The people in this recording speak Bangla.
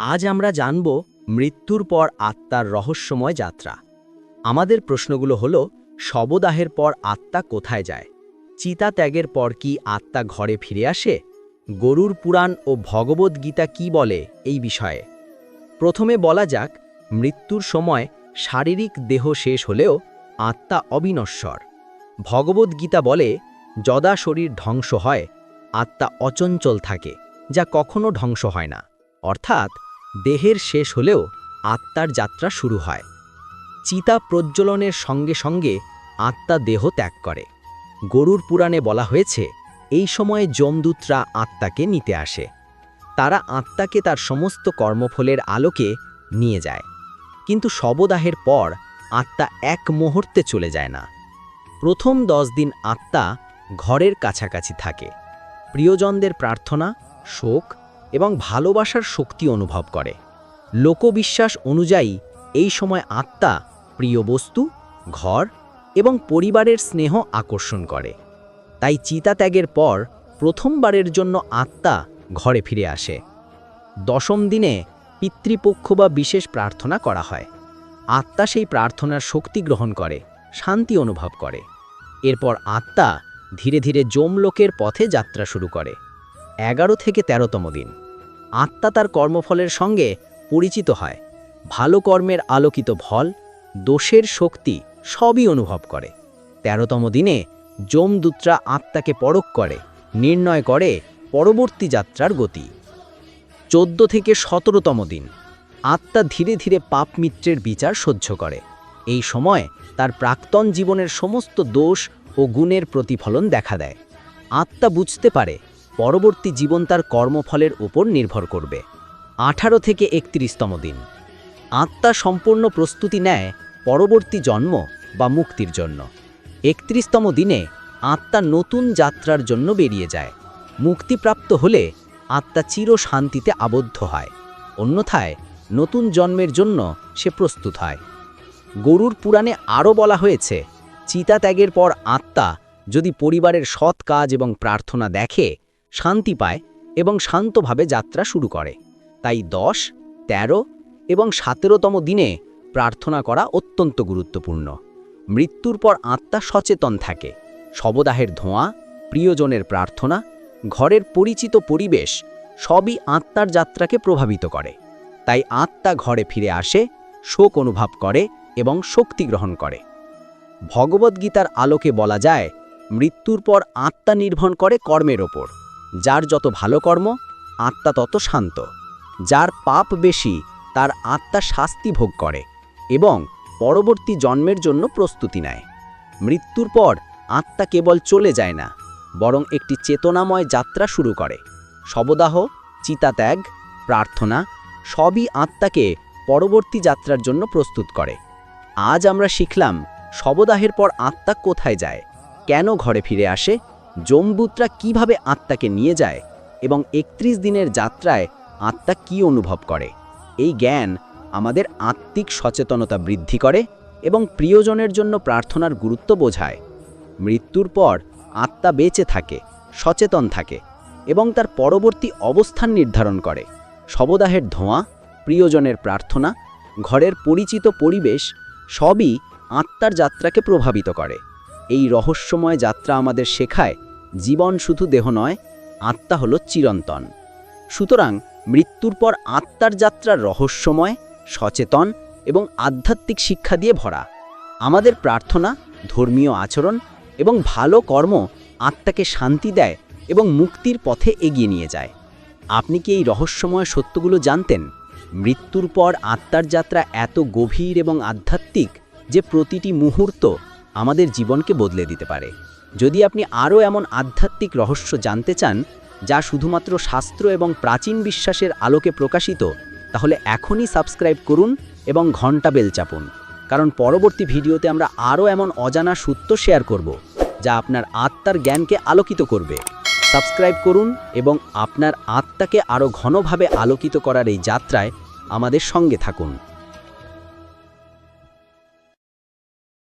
আজ আমরা জানব মৃত্যুর পর আত্মার রহস্যময় যাত্রা। আমাদের প্রশ্নগুলো হল, শবদাহের পর আত্মা কোথায় যায়? চিতা ত্যাগের পর কি আত্মা ঘরে ফিরে আসে? গরুর পুরাণ ও ভগবদ্গীতা কি বলে এই বিষয়ে? প্রথমে বলা যাক, মৃত্যুর সময় শারীরিক দেহ শেষ হলেও আত্মা অবিনশ্বর। ভগবদ্গীতা বলে, যদা শরীর ধ্বংস হয়, আত্মা অচঞ্চল থাকে, যা কখনো ধ্বংস হয় না। অর্থাৎ দেহের শেষ হলেও আত্মার যাত্রা শুরু হয়। চিতা প্রজ্বলনের সঙ্গে সঙ্গে আত্মা দেহ ত্যাগ করে। গরুর পুরাণে বলা হয়েছে, এই সময়ে যমদূতরা আত্মাকে নিতে আসে। তারা আত্মাকে তার সমস্ত কর্মফলের আলোকে নিয়ে যায়। কিন্তু শবদাহের পর আত্মা এক মুহূর্তে চলে যায় না। প্রথম দশ দিন আত্মা ঘরের কাছাকাছি থাকে। প্রিয়জনদের প্রার্থনা, শোক এবং ভালোবাসার শক্তি অনুভব করে। লোকবিশ্বাস অনুযায়ী এই সময় আত্মা প্রিয় বস্তু, ঘর এবং পরিবারের স্নেহ আকর্ষণ করে। তাই চিতা ত্যাগের পর প্রথমবারের জন্য আত্মা ঘরে ফিরে আসে। দশম দিনে পিতৃপক্ষ বা বিশেষ প্রার্থনা করা হয়। আত্মা সেই প্রার্থনার শক্তি গ্রহণ করে, শান্তি অনুভব করে। এরপর আত্মা ধীরে ধীরে যমলোকের পথে যাত্রা শুরু করে। এগারো থেকে তেরোতম দিন। আত্মা তার কর্মফলের সঙ্গে পরিচিত হয়। ভালো কর্মের আলোকিত ফল, দোষের শক্তি সবই অনুভব করে। তেরোতম দিনে যমদূতরা আত্মাকে পরখ করে, নির্ণয় করে পরবর্তী যাত্রার গতি। চোদ্দ থেকে সতেরোতম দিন, আত্মা ধীরে ধীরে পাপ মিত্রের বিচার সহ্য করে। এই সময় তার প্রাক্তন জীবনের সমস্ত দোষ ও গুণের প্রতিফলন দেখা দেয়। আত্মা বুঝতে পারে পরবর্তী জীবন তার কর্মফলের উপর নির্ভর করবে। আঠারো থেকে একত্রিশতম দিন। আত্মা সম্পূর্ণ প্রস্তুতি নেয় পরবর্তী জন্ম বা মুক্তির জন্য। একত্রিশতম দিনে আত্মা নতুন যাত্রার জন্য বেরিয়ে যায়। মুক্তিপ্রাপ্ত হলে আত্মা চির শান্তিতে আবদ্ধ হয়। অন্যথায় নতুন জন্মের জন্য সে প্রস্তুত হয়। গরুর পুরাণে আরও বলা হয়েছে চিতা ত্যাগের পর আত্মা যদি পরিবারের সৎ কাজ এবং প্রার্থনা দেখে শান্তি পায় এবং শান্তভাবে যাত্রা শুরু করে। তাই দশ ১৩ এবং সতেরোতম দিনে প্রার্থনা করা অত্যন্ত গুরুত্বপূর্ণ। মৃত্যুর পর আত্মা সচেতন থাকে। শবদাহের ধোঁয়া, প্রিয়জনের প্রার্থনা, ঘরের পরিচিত পরিবেশ সবই আত্মার যাত্রাকে প্রভাবিত করে। তাই আত্মা ঘরে ফিরে আসে, শোক অনুভব করে এবং শক্তি গ্রহণ করে। ভগবদ্গীতার আলোকে বলা যায়, মৃত্যুর পর আত্মা নির্ভর করে কর্মের ওপর। যার যত ভালো কর্ম, আত্মা তত শান্ত। যার পাপ বেশি, তার আত্মা শাস্তি ভোগ করে এবং পরবর্তী জন্মের জন্য প্রস্তুতি নেয়। মৃত্যুর পর আত্মা কেবল চলে যায় না, বরং একটি চেতনাময় যাত্রা শুরু করে। শবদাহ, চিতাত্যাগ, প্রার্থনা সবই আত্মাকে পরবর্তী যাত্রার জন্য প্রস্তুত করে। আজ আমরা শিখলাম শবদাহের পর আত্মা কোথায় যায়, কেন ঘরে ফিরে আসে জম্বুতরা কীভাবে আত্মাকে নিয়ে যায় এবং একত্রিশ দিনের যাত্রায় আত্মা কি অনুভব করে? এই জ্ঞান আমাদের আত্মিক সচেতনতা বৃদ্ধি করে এবং প্রিয়জনের জন্য প্রার্থনার গুরুত্ব বোঝায়। মৃত্যুর পর আত্মা বেঁচে থাকে, সচেতন থাকে এবং তার পরবর্তী অবস্থান নির্ধারণ করে। শবদাহের ধোঁয়া, প্রিয়জনের প্রার্থনা, ঘরের পরিচিত পরিবেশ সবই আত্মার যাত্রাকে প্রভাবিত করে। এই রহস্যময় যাত্রা আমাদের শেখায় জীবন শুধু দেহ নয়, আত্মা হল চিরন্তন। সুতরাং মৃত্যুর পর আত্মার যাত্রার রহস্যময়, সচেতন এবং আধ্যাত্মিক শিক্ষা দিয়ে ভরা। আমাদের প্রার্থনা, ধর্মীয় আচরণ এবং ভালো কর্ম আত্মাকে শান্তি দেয় এবং মুক্তির পথে এগিয়ে নিয়ে যায়। আপনি কি এই রহস্যময় সত্যগুলো জানতেন? মৃত্যুর পর আত্মার যাত্রা এত গভীর এবং আধ্যাত্মিক যে প্রতিটি মুহূর্ত আমাদের জীবনকে বদলে দিতে পারে। যদি আপনি আরও এমন আধ্যাত্মিক রহস্য জানতে চান, যা শুধুমাত্র শাস্ত্র এবং প্রাচীন বিশ্বাসের আলোকে প্রকাশিত, তাহলে এখনই সাবস্ক্রাইব করুন এবং ঘণ্টা বেল চাপুন। কারণ পরবর্তী ভিডিওতে আমরা আরও এমন অজানা সূত্র শেয়ার করব, যা আপনার আত্মার জ্ঞানকে আলোকিত করবে। সাবস্ক্রাইব করুন এবং আপনার আত্মাকে আরও ঘনভাবে আলোকিত করার এই যাত্রায় আমাদের সঙ্গে থাকুন।